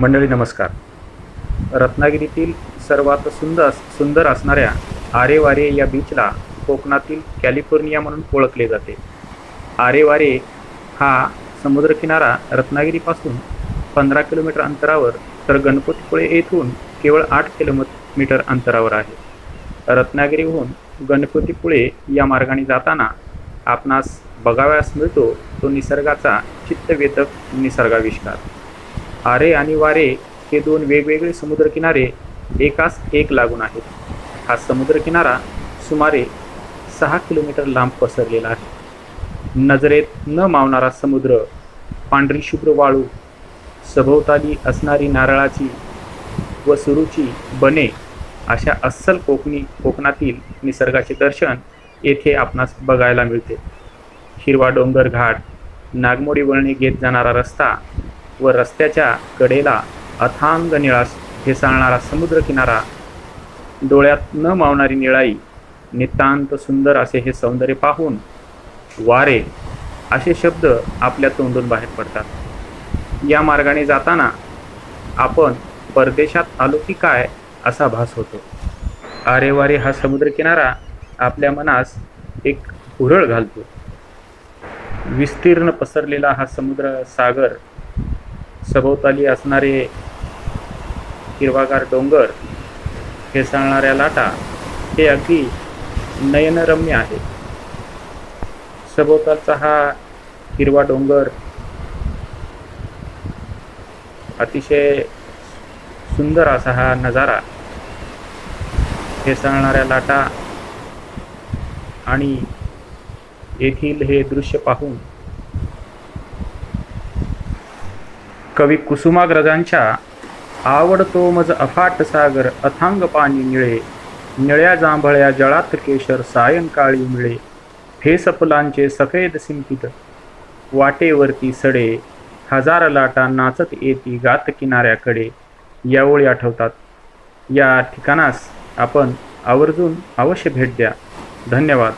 मंडळी नमस्कार. रत्नागिरीतील सर्वात सुंदर सुंदर असणाऱ्या आरेवारे या बीचला कोकणातील कॅलिफोर्निया म्हणून ओळखले जाते. आरेवारे हा समुद्रकिनारा रत्नागिरीपासून पंधरा किलोमीटर अंतरावर तर गणपतीपुळे येथून केवळ आठ किलोमीटर अंतरावर आहे. रत्नागिरीहून गणपतीपुळे या मार्गाने जाताना आपणास बघाव्यास मिळतो तो निसर्गाचा चित्तवेधक निसर्गाविष्कार. आरे आणि वारे हे दोन वेगवेगळे समुद्रकिनारे एकास एक लागून आहेत. हा समुद्रकिनारा सुमारे सहा किलोमीटर लांब पसरलेला आहे. नजरेत न मावणारा समुद्र पांढरी शुभ्र वाळू सभोवताली असणारी नारळाची व सुरूची बने अशा अस्सल कोकणी कोकणातील निसर्गाचे दर्शन येथे आपणास बघायला मिळते. हिरवा डोंगर घाट नागमोडी वळणे घेत जाणारा रस्ता व रस्त्याच्या कडेला अथांग निळा फेसाळणारा समुद्रकिनारा. डोळ्यात न मावणारी निळाई नितांत सुंदर असे हे सौंदर्य पाहून वारे असे शब्द आपल्या तोंडून बाहेर पडतात. या मार्गाने जाताना आपण परदेशात आलो की काय असा भास होतो. आरे वारे हा समुद्रकिनारा आपल्या मनास एक हुरळ घालतो. विस्तीर्ण पसरलेला हा समुद्र सागर सभोवताली असणारे हिरवागार डोंगर फेसाळणाऱ्या लाटा हे अगदी नयनरम्य आहे. सभोवतालचा हा हिरवा डोंगर अतिशय सुंदर असा हा नजारा फेसाळणाऱ्या लाटा आणि येथील हे दृश्य पाहून कवी कुसुमाग्रजांच्या आवडतो मज अफाट सागर अथांग पाणी निळे निळ्या जांभळ्या जळात केशर सायंकाळी मिळे फेस फुलांचे सफेद सिंपित वाटेवरती सडे हजार लाटा नाचत येती गात किनाऱ्याकडे यावळी आठवतात. या ठिकाणास आपण आवर्जून अवश्य भेट द्या. धन्यवाद.